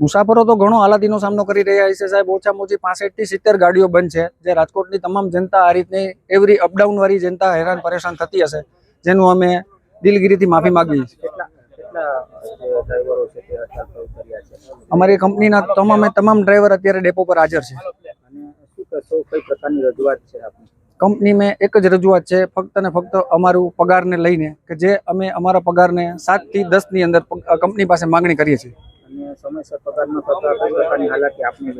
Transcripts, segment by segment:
મુસાફરો તો ઘણો હાલાતીનો સામનો કરી રહ્યા છે સાહેબ. ઓછામાં ઓછી પાસઠથી સિત્તેર ગાડીઓ બંધ છે જે રાજકોટની તમામ જનતા આ રીતની એવરી અપડાઉન વાળી જનતા હેરાન પરેશાન થતી હશે જેનું અમે દિલગીરીથી માફી ડ્રાઈવરો છે અમારી કંપનીના તમામે તમામ ડ્રાઈવર અત્યારે ડેપો પર હાજર છે. કંપની મેં એક જ રજૂઆત છે ફક્ત ને ફક્ત અમારું પગારને લઈને કે જે અમે અમારા પગારને સાતથી દસની અંદર કંપની પાસે માંગણી કરીએ છીએ. અને સમયસર પગાર થતા કઈ પ્રકારની હાલાકી આપની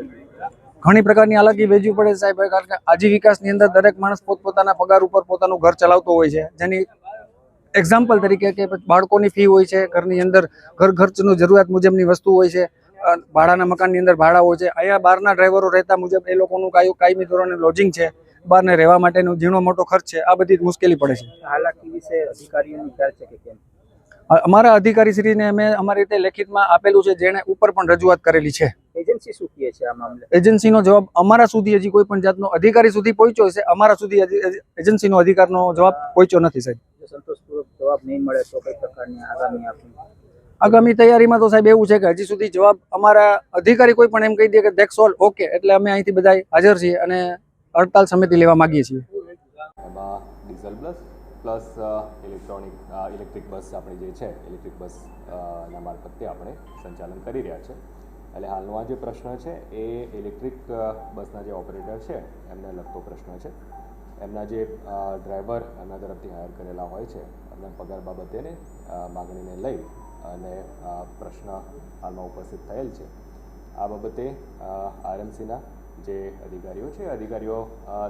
ઘણી પ્રકારની હાલાકી વેચવી પડે સાહેબ કારણ કે આજીવિકાસની અંદર દરેક માણસ પોતપોતાના પગાર ઉપર પોતાનું ઘર ચલાવતો હોય છે. જેની એક્ઝામ્પલ તરીકે કે બાળકોની ફી હોય છે ઘરની અંદર ઘર ખર્ચનું જરૂરિયાત મુજબની વસ્તુ હોય છે ભાડાના મકાનની અંદર ભાડા હોય છે. અહીંયા બહારના ડ્રાઈવરો રહેતા મુજબ એ લોકોનું કાયું કાયમી ધોરણે લોજિંગ છે. બહારને રહેવા માટેનો ઝીણો મોટો ખર્ચ છે. આ બધી મુશ્કેલી પડે છે. હાલાકી વિશે અધિકારીઓનો વિચાર છે કે કેમ? અમારા અધિકારીશ્રીને અમે અમારી રીતે લેખિતમાં આપેલું છે જેણે ઉપર પણ રજૂઆત કરેલી છે. એજન્સી શું કહે છે આ મામલે? એજન્સીનો જવાબ અમારા સુધી હજી કોઈ પણ જાતનો અધિકારી સુધી પહોંચ્યો છે અમારા સુધી એજન્સીનો અધિકારનો જવાબ પહોંચ્યો નથી સાહેબ. સંતોષપૂર્વક જવાબ નહીં મળે તો કઈ પ્રકારની આગામી આપની આગામી તૈયારીમાં તો સાહેબ એવું છે કે હજી સુધી જવાબ અમારા અધિકારી કોઈ પણ એમ કહી દે કે દેખ સોલ ઓકે એટલે અમે અહીંથી બધા હાજર છીએ અને હડતાલ સમિતિ લેવા માંગીએ છીએ. Diesel bus plus electronic electric bus આપણી જે છે ઇલેક્ટ્રિક બસના મારફતે આપણે સંચાલન કરી રહ્યા છે. એટલે હાલનો જે પ્રશ્ન છે, એ ઇલેક્ટ્રિક બસના જે ઓપરેટર છે, એમને લગતો પ્રશ્ન છે. એમના જે ડ્રાઈવર એમના તરફથી હાયર કરેલા હોય છે, એમના પગાર બાબતેને માગણીને લઈ અને પ્રશ્ન હાલમાં ઉપસ્થિત થયેલ છે. આ બાબતે આરએમસીના જે અધિકારીઓ છે, અધિકારીઓ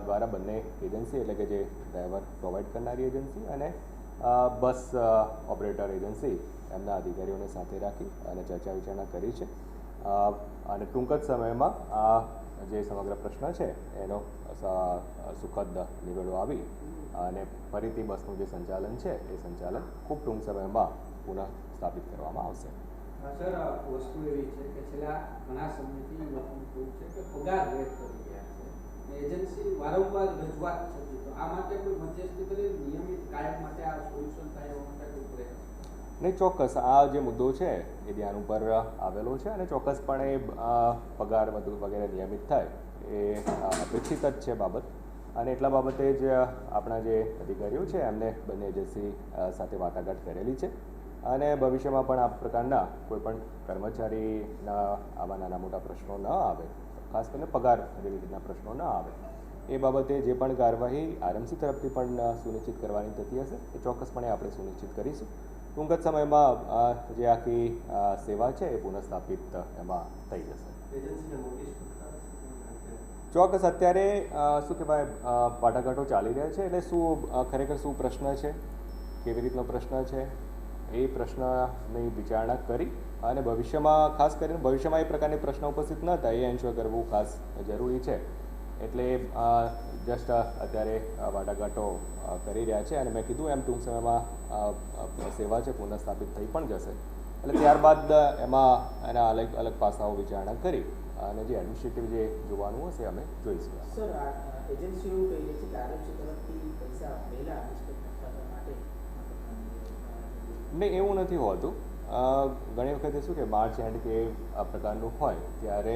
દ્વારા બંને એજન્સી એટલે કે જે ડ્રાઈવર પ્રોવાઈડ કરનારી એજન્સી અને બસ ઓપરેટર એજન્સી એમના અધિકારીઓને સાથે રાખી અને ચર્ચા વિચારણા કરી છે. અને ટૂંક જ સમયમાં આ જે સમગ્ર પ્રશ્ન છે, એનો સુખદ નિવેડો આવી અને ફરીથી બસનું જે સંચાલન છે, એ સંચાલન ખૂબ ટૂંક સમયમાં પુનઃ સ્થાપિત કરવામાં આવશે. સર વસ્તુ એવી છે કે છેલ્લા ઘણા સમયથી લોકોનું કેવું છે કે પગાર રેટ કરી ગયા છે. એજન્સી વારંવાર રજૂઆત થતી, તો આ માટે કોઈ મધ્યસ્થી કરી નિયમિત કાયમ માટે આ સોલ્યુશન થાય એવા માટે કોઈ પ્રયાસ નહીં, ચોક્કસ. આ જે મુદ્દો છે એ ધ્યાન ઉપર આવેલો છે અને ચોક્કસપણે પગાર વગેરે નિયમિત થાય એ અપેક્ષિત જ છે બાબત. અને એટલા બાબતે જ આપણા જે અધિકારીઓ છે એમને બંને એજન્સી સાથે વાટાઘાટ કરેલી છે. અને ભવિષ્યમાં પણ આ પ્રકારના કોઈ પણ કર્મચારીના આવા નાના મોટા પ્રશ્નો ન આવે. ખાસ કરીને પગાર રિલેટેડના પ્રશ્નો ન આવે. એ બાબતે જે પણ કાર્યવાહી આરએમસી તરફથી પણ સુનિશ્ચિત કરવાની થતી હશે એ ચોક્કસપણે આપણે સુનિશ્ચિત કરીશું. ટૂંક જ સમયમાં જે આખી સેવા છે એ પુનઃસ્થાપિત એમાં થઈ જશે. ચોક્કસ અત્યારે શું કહેવાય વાટાઘાટો ચાલી રહ્યા છે એટલે શું ખરેખર શું પ્રશ્ન છે કેવી રીતનો પ્રશ્ન છે એ પ્રશ્નની વિચારણા કરી અને ભવિષ્યમાં, ખાસ કરીને ભવિષ્યમાં એ પ્રકારની પ્રશ્ન ઉપસ્થિત ન થાય, એ એન્શ્યોર કરવું ખાસ જરૂરી છે. એટલે જસ્ટ અત્યારે વાટાઘાટો કરી રહ્યા છે અને મેં કીધું એમ ટૂંક સમયમાં સેવા છે, પુનઃસ્થાપિત થઈ પણ જશે. એટલે ત્યારબાદ, એમાં એના અલગ અલગ પાસાઓ વિચારણા કરી અને જે એડમિનિસ્ટ્રેટિવ જે જોવાનું હશે, અમે જોઈશું. સર એજન્સીઓ કહી છે કે આરોગ્ય તરફથી પૈસા આપેલા નહીં એવું નથી હોતું. ઘણી વખતે શું કે માર્ચ એન્ડ કે આ પ્રકારનું હોય, ત્યારે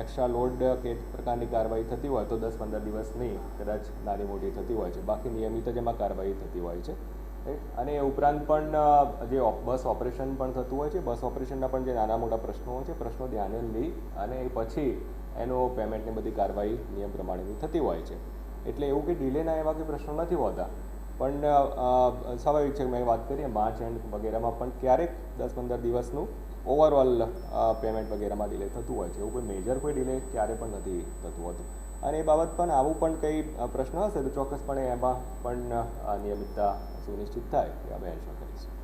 એક્સ્ટ્રા લોડ કે પ્રકારની કાર્યવાહી થતી હોય તો દસ પંદર દિવસની કદાચ નાની મોટી થતી હોય છે. બાકી નિયમિત જ એમાં કાર્યવાહી થતી હોય છે. અને એ ઉપરાંત પણ જે બસ ઓપરેશન પણ થતું હોય છે. બસ ઓપરેશનના પણ જે નાના મોટા પ્રશ્નો હોય છે, પ્રશ્નો ધ્યાને લઈ અને એ પછી એનો પેમેન્ટની બધી કાર્યવાહી નિયમ પ્રમાણેની થતી હોય છે. એટલે એવું કે ડિલેના એવા કે પ્રશ્નો નથી હોતા. પણ સ્વાભાવિક છે કે મેં વાત કરીએ માર્ચ એન્ડ વગેરેમાં પણ ક્યારેક દસ પંદર દિવસનું ઓવરઓલ પેમેન્ટ વગેરેમાં ડિલે થતું હોય છે. એવું કોઈ મેજર કોઈ ડિલે ક્યારે પણ નથી થતું હોતું. અને એ બાબત પણ આવું પણ કંઈ પ્રશ્ન હશે તો ચોક્કસપણે એમાં પણ નિયમિતતા સુનિશ્ચિત થાય એ અમે એન્શ્યોર કરીશું.